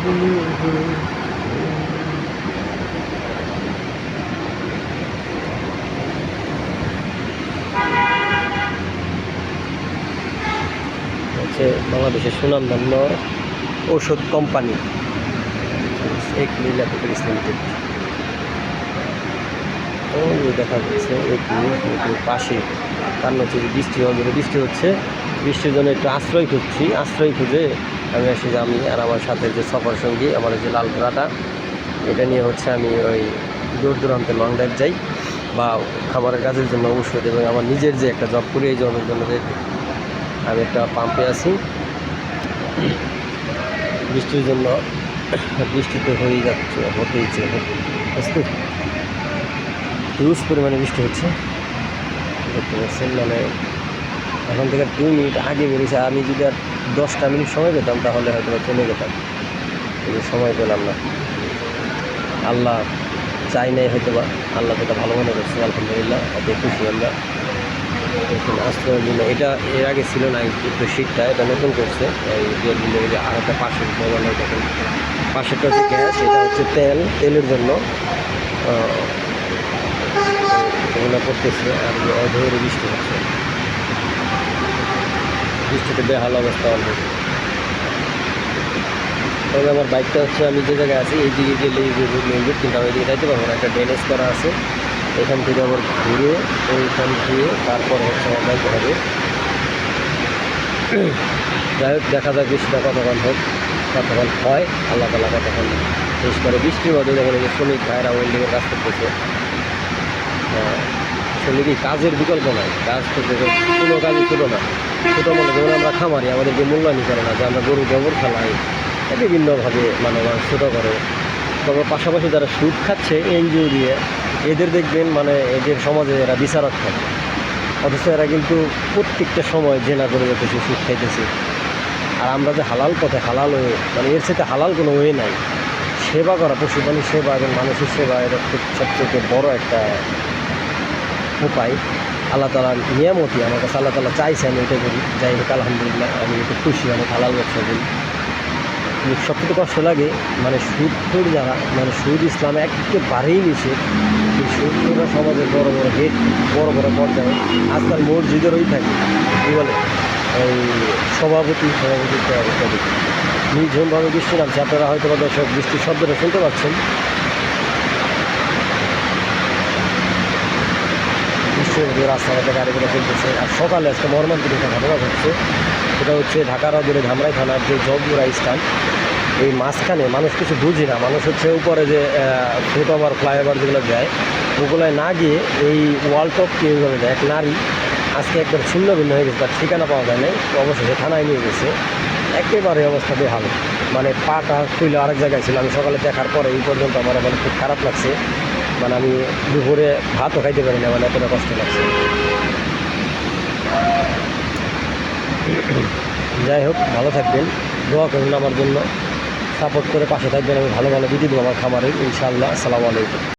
হচ্ছে বাংলাদেশের সুনামধন্য ঔষধ কোম্পানি, এক লীলাপুকুর লিমিটেড। যে দেখা যাচ্ছে, এক লীলাপুকুর পাশে কারণ হচ্ছে বৃষ্টি হবে বৃষ্টি হচ্ছে, বৃষ্টির জন্য একটু আশ্রয় খুঁজছি। আশ্রয় খুঁজে আমি এসে যে আমি আর আমার সাথে যে সফর সঙ্গী, আমার যে লাল ঘোড়াটা এটা নিয়ে হচ্ছে আমি ওই দূর দূরান্তে লং ড্রাইভ যাই বা খাবারের কাজের জন্য ঔষধ এবং আমার নিজের যে একটা জব করি, এই জনের জন্য যে আমি একটা পাম্পে আছি। বৃষ্টির জন্য বৃষ্টিতে হয়েই যাচ্ছে হতেইছে বুঝতে হিউজ পরিমাণে বৃষ্টি হচ্ছে। দেখতে পাচ্ছেন মানে এখন থেকে দুই মিনিট আগে বেরিয়েছে। আমি যদি আর দশটা মিনিট সময় পেতাম, তাহলে হয়তো চলে যেতাম। কিন্তু সময় পেলাম না। আল্লাহ চাই নাই হয়তো বা আল্লাহ যেটা ভালো মনে করছে, আলহামদুলিল্লাহ এতে খুশি আমরা। জন্য এটা এর আগে ছিল না একটু শীতটা, এটা নতুন করছে। এই যে আর একটা পাশের মোবাইল দেখুন পাশেরটা হচ্ছে গ্যাস, এটা হচ্ছে তেল, তেলের জন্য। এগুলো করতেছে, আর বৃষ্টি হচ্ছে। বৃষ্টিতে বেহাল অবস্থা অলরেডি। তবে আমার বাইকটা হচ্ছে আমি যে জায়গায় আছি, এই দিকে গেলে এই যে মেন রোড কিন্তু আমি এদিকে যাইতে পারব না, একটা ড্রেনেজ করা আছে। এখান থেকে আবার ঘুরে, ওইখান দিয়ে তারপর হচ্ছে আমার যাইতে হবে। যাই হোক, দেখা যাক বৃষ্টিটা কতক্ষণ হোক, কতক্ষণ হয়, আল্লাহ তালা কতক্ষণ শেষ করে। বৃষ্টির মধ্যে দেখেন এই যে শ্রমিক ভাইরা ওয়েল্ডিংয়ের কাজ করতেছে আসলে কি কাজের বিকল্প নাই? কাজ তো কোনো কাজই ছোটো না। ছোটো মনে যেমন আমরা খামারি, আমাদেরকে মূল্যায়ন করে না যে আমরা গরু গোবর ফেলাই, এ বিভিন্নভাবে মানে মানুষ ছোটো করে। তবে পাশাপাশি যারা সুদ খাচ্ছে, এনজিও দিয়ে, এদের দেখবেন মানে এদের সমাজে এরা বিচারক থাকে অথচ এরা কিন্তু প্রত্যেকটা সময় জেনা করে যেতেছে সুদ খাইতেছে। আর আমরা যে হালাল পথে হালাল হয়ে মানে এর সাথে হালাল কোনো ওয়ে নাই। সেবা করা পশু সেবা এবং মানুষের সেবা এটা খুব সবচেয়ে বড় একটা উপায় আল্লাহ তালার নিয়ামতি আমার কাছে আল্লাহ তালা চাইছে আমি এটা করি। যাই হোক, আলহামদুলিল্লাহ, আমি একটু খুশি অনেক হালাল ব্যবসা করি। সবচেয়ে কষ্ট লাগে মানে সুদখোর যারা মানে সুদ ইসলামে একেবারেই নিষেধ। এই সুদখোররা সমাজের বড় বড় হেড, বড় বড় পর্যায়ে আজকাল মসজিদেরই থাকে। কী বলে? এই সভাপতি সভাপতি নির্ঝুমভাবে বৃষ্টি নামছে আপনারা হয়তো বা দর্শক বৃষ্টির শব্দটা শুনতে পাচ্ছেন মধ্যে রাস্তাঘাটে গাড়িগুলো চলতেছে। আর সকালে আজকে মর্মান্তিক একটা ঘটনা ঘটছে। সেটা হচ্ছে ঢাকার অদূরে ধামরাই থানার যে জবগুড়া স্থান, এই মাঝখানে মানুষ কিছু বুঝি না। মানুষ হচ্ছে উপরে যে ফুটওভার ফ্লাইওভার যেগুলো দেয় ওগুলোয় না গিয়ে এই ওয়ালটপ কি এইভাবে দেয়। এক নারী আজকে একবার ছিন্ন ভিন্ন হয়ে গেছে, তার ঠিকানা পাওয়া যায় নাই। অবশেষে থানায় নিয়ে গেছে। একেবারে অবস্থা বেহাল। মানে পাটা খুলে আরেক জায়গায় ছিল। আমি সকালে দেখার পরে এই পর্যন্ত আমার মানে খুব খারাপ লাগছে। মানে আমি দুপুরে ভাতও খাইতে পারি না মানে এতটা কষ্ট লাগছে। যাই হোক, ভালো থাকবেন, দোয়া করুন আমার জন্য। সাপোর্ট করে পাশে থাকবেন, আমি ভালো ভালো ভিডিও দেবো আমার খামারে, ইনশাআল্লাহ, আসসালামু আলাইকুম।